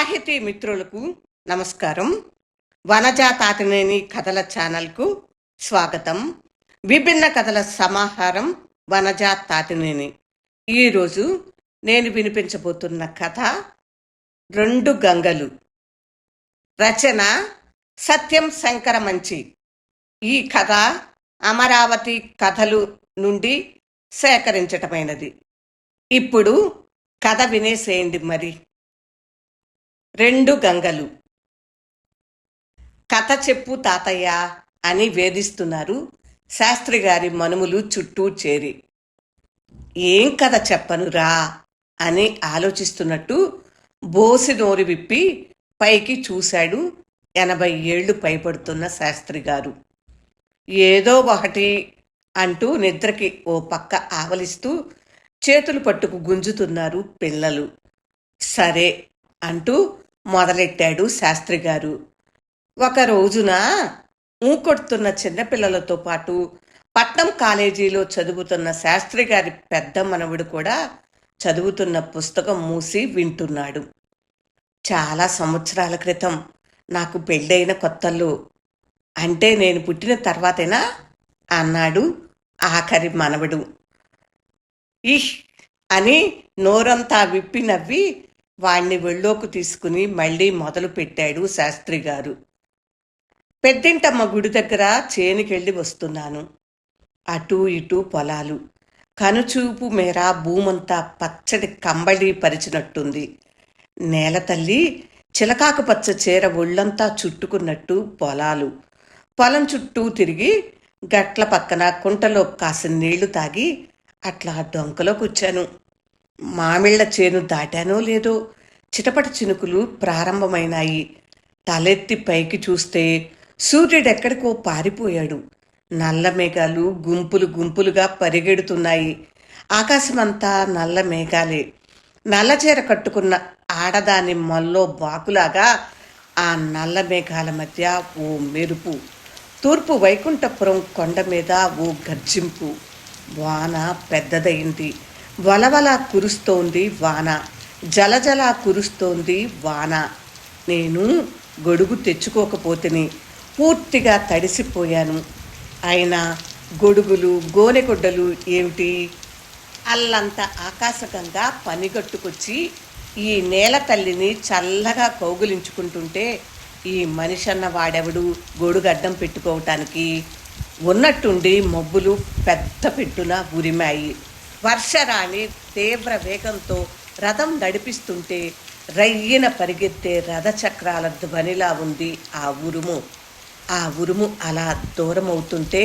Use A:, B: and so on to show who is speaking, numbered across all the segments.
A: సాహితీ మిత్రులకు నమస్కారం వనజా కథల ఛానల్కు స్వాగతం విభిన్న కథల సమాహారం వనజా తాతినేని ఈరోజు నేను వినిపించబోతున్న కథ రెండు గంగలు రచన సత్యం శంకర మంచి ఈ కథ అమరావతి కథలు నుండి సేకరించటమైనది ఇప్పుడు కథ వినేసేయండి మరి రెండు గంగలు కథ చెప్పు తాతయ్య అని వేధిస్తున్నారు శాస్త్రి గారి మనుములు చుట్టూ చేరి ఏం కథ చెప్పనురా అని ఆలోచిస్తున్నట్టు బోసి నోరు విప్పి పైకి చూశాడు ఎనభై ఏళ్లు పైపడుతున్న శాస్త్రి గారు ఏదో ఒకటి అంటూ నిద్రకి ఓ పక్క ఆవలిస్తూ చేతులు పట్టుకు గుంజుతున్నారు పిల్లలు సరే అంటూ మొదలెట్టాడు శాస్త్రిగారు ఒక రోజున ఊకొడుతున్న చిన్నపిల్లలతో పాటు పట్నం కాలేజీలో చదువుతున్న శాస్త్రి గారి పెద్ద మనవుడు కూడా చదువుతున్న పుస్తకం మూసి వింటున్నాడు చాలా సంవత్సరాల క్రితం నాకు పెళ్ళైన కొత్తల్లో అంటే నేను పుట్టిన తర్వాతేనా అన్నాడు ఆఖరి మనవడు ఇష్ అని నోరంతా విప్పి నవ్వి వాణ్ణి వెళ్ళోకు తీసుకుని మళ్ళీ మొదలు పెట్టాడు శాస్త్రి గారు పెద్దింటమ్మ గుడి దగ్గర చేనుకెళ్ళి వస్తున్నాను అటూ ఇటూ పొలాలు కనుచూపు మేర భూమంతా పచ్చడి కంబడి పరిచినట్టుంది నేల తల్లి చిలకాకు పచ్చ చీర ఒళ్ళంతా చుట్టుకున్నట్టు పొలాలు పొలం చుట్టూ తిరిగి గట్ల పక్కన కుంటలో కాసిన నీళ్లు తాగి అట్లా డొంకలో కూర్చాను మామిళ్ల చేను దాటానో లేదో చిటపట చినుకులు ప్రారంభమైనాయి తలెత్తి పైకి చూస్తే సూర్యుడెక్కడికో పారిపోయాడు నల్ల మేఘాలు గుంపులు గుంపులుగా పరిగెడుతున్నాయి ఆకాశమంతా నల్ల మేఘాలే నల్లచీర కట్టుకున్న ఆడదాని మల్లో బాకులాగా ఆ నల్ల మేఘాల మధ్య ఓ మెరుపు తూర్పు వైకుంఠపురం కొండ మీద ఓ గర్జింపు వాన పెద్దదైంది వలవల కురుస్తోంది వాన జలజల కురుస్తోంది వాన నేను గొడుగు తెచ్చుకోకపోతేనే పూర్తిగా తడిసిపోయాను అయినా గొడుగులు గోనెగుడ్డలు ఏమిటి అల్లంత ఆకాశకంగా పనిగట్టుకొచ్చి ఈ నేల తల్లిని చల్లగా కౌగులించుకుంటుంటే ఈ మనిషి అన్న వాడెవడు గొడుగు అడ్డం పెట్టుకోవటానికి ఉన్నట్టుండి మబ్బులు పెద్ద పెట్టున ఉరిమాయి వర్షరాణి తీవ్ర వేగంతో రథం నడిపిస్తుంటే రయ్యన పరిగెత్తే రథచక్రాల ధ్వనిలా ఉంది ఆ ఉరుము ఆ ఉరుము అలా దూరమవుతుంటే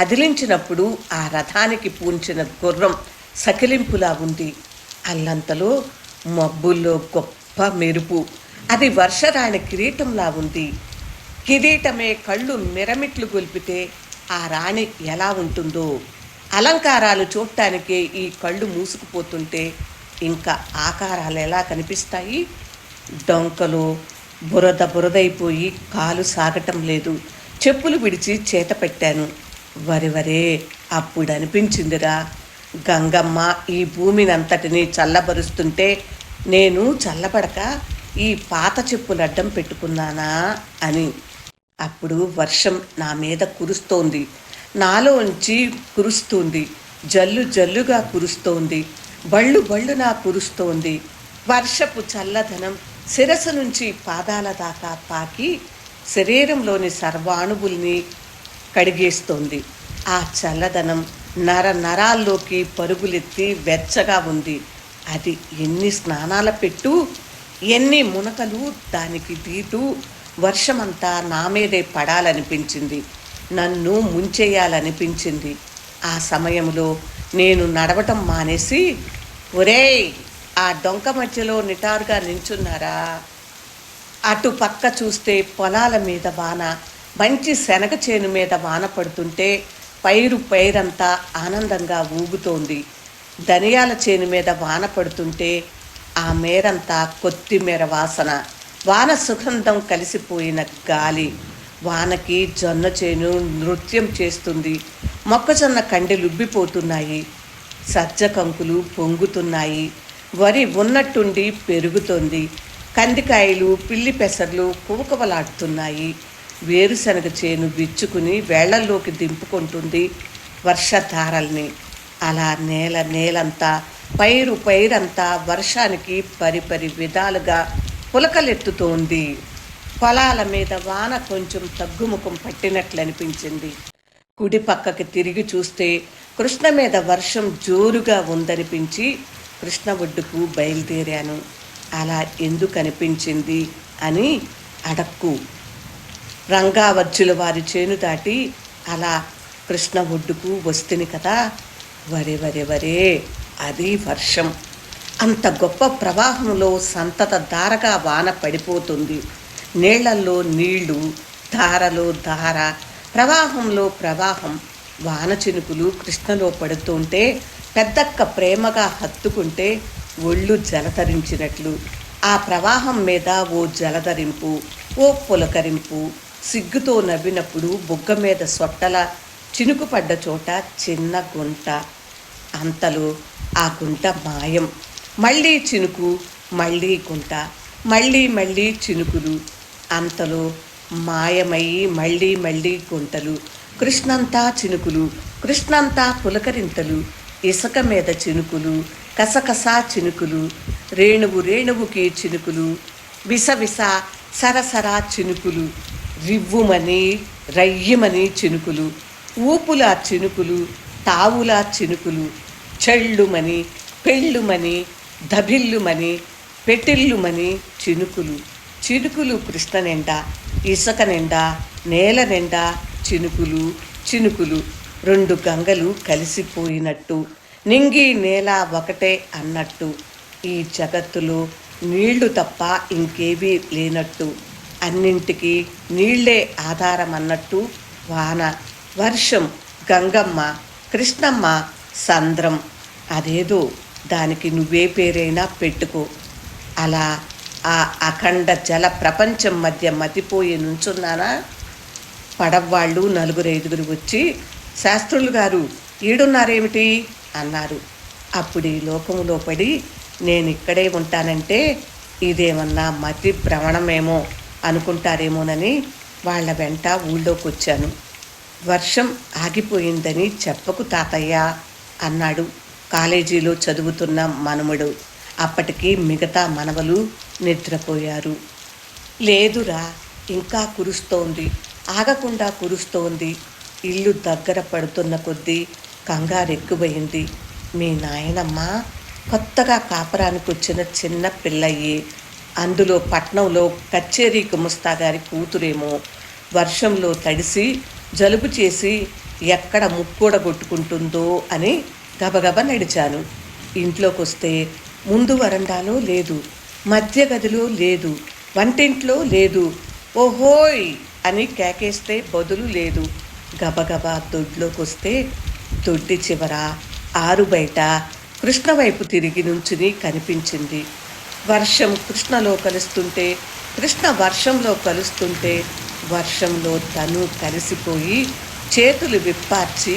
A: అదిలించినప్పుడు ఆ రథానికి పూంచిన గుర్రం సకిలింపులా ఉంది అల్లంతలో మబ్బుల్లో గొప్ప మెరుపు అది వర్షరాణి కిరీటంలా ఉంది కిరీటమే కళ్ళు మిరమిట్లు గొల్పితే ఆ రాణి ఎలా ఉంటుందో అలంకారాలు చూడటానికి ఈ కళ్ళు మూసుకుపోతుంటే ఇంకా ఆకారాలు ఎలా కనిపిస్తాయి డొంకలు బురద బురదైపోయి కాలు సాగటం లేదు చెప్పులు విడిచి చేత పెట్టాను వరివరే అప్పుడు అనిపించిందిరా గంగమ్మ ఈ భూమిని చల్లబరుస్తుంటే నేను చల్లబడక ఈ పాత చెప్పులు అడ్డం పెట్టుకున్నానా అని అప్పుడు వర్షం నా మీద కురుస్తోంది నాలో ఉంచి కురుస్తుంది జల్లు జల్లుగా కురుస్తోంది బళ్ళు నా కురుస్తోంది వర్షపు చల్లదనం శిరసు నుంచి పాదాల దాకా పాకి శరీరంలోని సర్వాణువుల్ని కడిగేస్తోంది ఆ చల్లదనం నర నరాల్లోకి పరుగులెత్తి వెచ్చగా ఉంది అది ఎన్ని స్నానాల పెట్టు ఎన్ని మునకలు దానికి తీటూ వర్షమంతా నా మీదే పడాలనిపించింది నన్ను ముంచేయాలనిపించింది ఆ సమయంలో నేను నడవటం మానేసి ఒరే ఆ డొంక మధ్యలో నిటారుగా నించున్నారా అటు పక్క చూస్తే పొలాల మీద వాన మంచి శనగ చేను మీద వాన పడుతుంటే పైరు పైరంతా ఆనందంగా ఊగుతోంది ధనియాల చేను మీద వాన పడుతుంటే ఆ మేరంతా కొత్తిమీర వాసన వాన సుగంధం కలిసిపోయిన గాలి వానకి జొన్న చేను నృత్యం చేస్తుంది మొక్కజొన్న కండెలుబ్బిపోతున్నాయి సజ్జ కంకులు పొంగుతున్నాయి వరి ఉన్నట్టుండి పెరుగుతోంది కందికాయలు పిల్లి పెసర్లు కువకువలాడుతున్నాయి వేరుశనగ చేను విచ్చుకుని వేళ్లలోకి దింపుకుంటుంది వర్షధారల్ని అలా నేల నేలంతా పైరు పైరంతా వర్షానికి పరిపరి విధాలుగా పులకలెత్తుతోంది పొలాల మీద వాన కొంచెం తగ్గుముఖం పట్టినట్లు అనిపించింది కుడి పక్కకి తిరిగి చూస్తే కృష్ణ మీద వర్షం జోరుగా ఉందనిపించి కృష్ణ ఒడ్డుకు బయలుదేరాను అలా ఎందుకు అనిపించింది అని అడక్కు రంగావర్జుల వారి చేను దాటి అలా కృష్ణ ఒడ్డుకు వస్తుంది కదా వరే వరే వరే అది వర్షం అంత గొప్ప ప్రవాహంలో సంతత దారగా వాన పడిపోతుంది నీళ్లల్లో నీళ్లు ధారలో ధార ప్రవాహంలో ప్రవాహం వాన చినుకులు కృష్ణలో పడుతుంటే పెద్దక్క ప్రేమగా హత్తుకుంటే ఒళ్ళు జలతరించినట్లు ఆ ప్రవాహం మీద ఓ జలధరింపు ఓ పులకరింపు సిగ్గుతో నవ్వినప్పుడు బొగ్గ మీద సొట్టల చినుకు పడ్డ చోట చిన్న గుంట అంతలో ఆ గుంట మాయం మళ్ళీ చినుకు మళ్ళీ గుంట మళ్ళీ మళ్ళీ చినుకులు అంతలో మాయమయ్యి మళ్ళీ మళ్ళీ గుంటలు కృష్ణంతా చినుకులు కృష్ణంతా పులకరింతలు ఇసుక మీద చినుకులు కసకసా చినుకులు రేణువు రేణువుకి చినుకులు విసవిస సరసరా చినుకులు రివ్వుమని రయ్యమని చినుకులు ఊపుల చినుకులు తావుల చినుకులు చెళ్ళుమని పెళ్ళుమని దభిల్లుమని పెటిల్లుమని చినుకులు చినుకులు కృష్ణ నిండా ఇసుక నిండా నేల నిండా చినుకులు చినుకులు రెండు గంగలు కలిసిపోయినట్టు నింగి నేల ఒకటే అన్నట్టు ఈ జగత్తులో నీళ్లు తప్ప ఇంకేమీ లేనట్టు అన్నింటికి నీళ్లే ఆధారం అన్నట్టు వాన వర్షం గంగమ్మ కృష్ణమ్మ సంద్రం అదేదో దానికి నువ్వే పేరైనా పెట్టుకో అలా ఆ అఖండ జల ప్రపంచం మధ్య మతిపోయి నుంచున్నానా పడవ్వాళ్ళు నలుగురు ఐదుగురు వచ్చి శాస్త్రులు గారు ఈడున్నారేమిటి అన్నారు అప్పుడు ఈ లోకంలో పడి నేను ఇక్కడే ఉంటానంటే ఇదేమన్నా మతి భ్రమణమేమో అనుకుంటారేమోనని వాళ్ళ వెంట ఊళ్ళోకి వచ్చాను వర్షం ఆగిపోయిందని చెప్పకు తాతయ్య అన్నాడు కాలేజీలో చదువుతున్న మనముడు అప్పటికి మిగతా మనవలు నిద్రపోయారు లేదురా ఇంకా కురుస్తోంది ఆగకుండా కురుస్తోంది ఇల్లు దగ్గర పడుతున్న కొద్దీ ఎక్కువైంది మీ నాయనమ్మ కొత్తగా కాపరానికి వచ్చిన చిన్న పిల్లయ్యి అందులో పట్నంలో కచ్చేరీ కుముస్తా గారి కూతురేమో వర్షంలో తడిసి జలుబు చేసి ఎక్కడ ముక్కోడగొట్టుకుంటుందో అని గబగబ నడిచాను ఇంట్లోకి వస్తే ముందు వరండాలో లేదు మధ్య గదిలో లేదు వంటింట్లో లేదు ఓహోయ్ అని కేకేస్తే బదులు లేదు గబగబా దొడ్లోకి వస్తే దొడ్డి చివర ఆరు బయట కృష్ణ వైపు తిరిగి నుంచుని కనిపించింది వర్షం కృష్ణలో కలుస్తుంటే కృష్ణ వర్షంలో కలుస్తుంటే వర్షంలో తను కలిసిపోయి చేతులు విప్పార్చి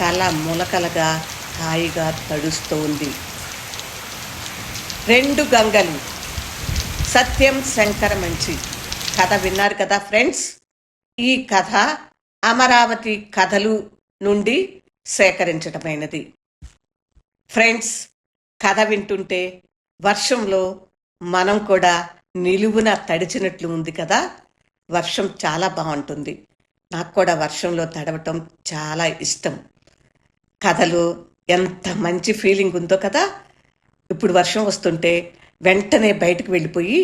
A: తల ములకలగా హాయిగా తడుస్తోంది రెండు గంగలు సత్యం శంకర మంచి కథ విన్నారు కదా ఫ్రెండ్స్ ఈ కథ అమరావతి కథలు నుండి సేకరించడమైనది ఫ్రెండ్స్ కథ వింటుంటే వర్షంలో మనం కూడా నిలువున తడిచినట్లు ఉంది కదా వర్షం చాలా బాగుంటుంది నాకు కూడా వర్షంలో తడవటం చాలా ఇష్టం కథలో ఎంత మంచి ఫీలింగ్ ఉందో కదా ఇప్పుడు వర్షం వస్తుంటే వెంటనే బయటకు వెళ్ళిపోయి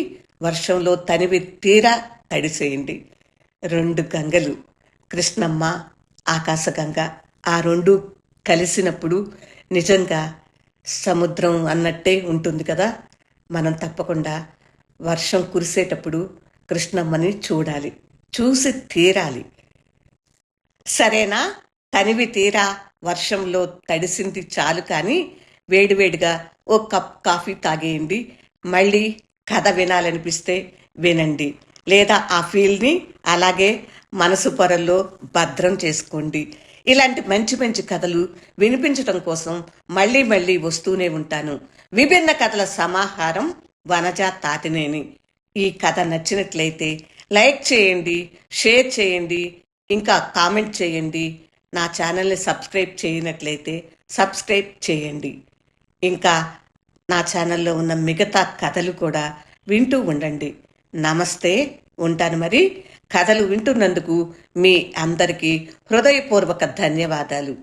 A: వర్షంలో తనివి తీరా తడిసేయండి రెండు గంగలు కృష్ణమ్మ ఆకాశగంగ ఆ రెండు కలిసినప్పుడు నిజంగా సముద్రం అన్నట్టే ఉంటుంది కదా మనం తప్పకుండా వర్షం కురిసేటప్పుడు కృష్ణమ్మని చూడాలి చూసి తీరాలి సరేనా తనివి తీరా వర్షంలో తడిసింది చాలు కానీ వేడివేడిగా ఓ కప్ కాఫీ తాగేయండి మళ్ళీ కథ వినాలనిపిస్తే వినండి లేదా ఆ ఫీల్ని అలాగే మనసు పొరల్లో భద్రం చేసుకోండి ఇలాంటి మంచి మంచి కథలు వినిపించడం కోసం మళ్ళీ మళ్ళీ వస్తూనే ఉంటాను విభిన్న కథల సమాహారం వనజ తాతినేని ఈ కథ నచ్చినట్లయితే లైక్ చేయండి షేర్ చేయండి ఇంకా కామెంట్ చేయండి నా ఛానల్ని సబ్స్క్రైబ్ చేయనట్లయితే సబ్స్క్రైబ్ చేయండి ఇంకా నా ఛానల్లో ఉన్న మిగతా కథలు కూడా వింటూ ఉండండి నమస్తే ఉంటాను మరి కథలు వింటున్నందుకు మీ అందరికీ హృదయపూర్వక ధన్యవాదాలు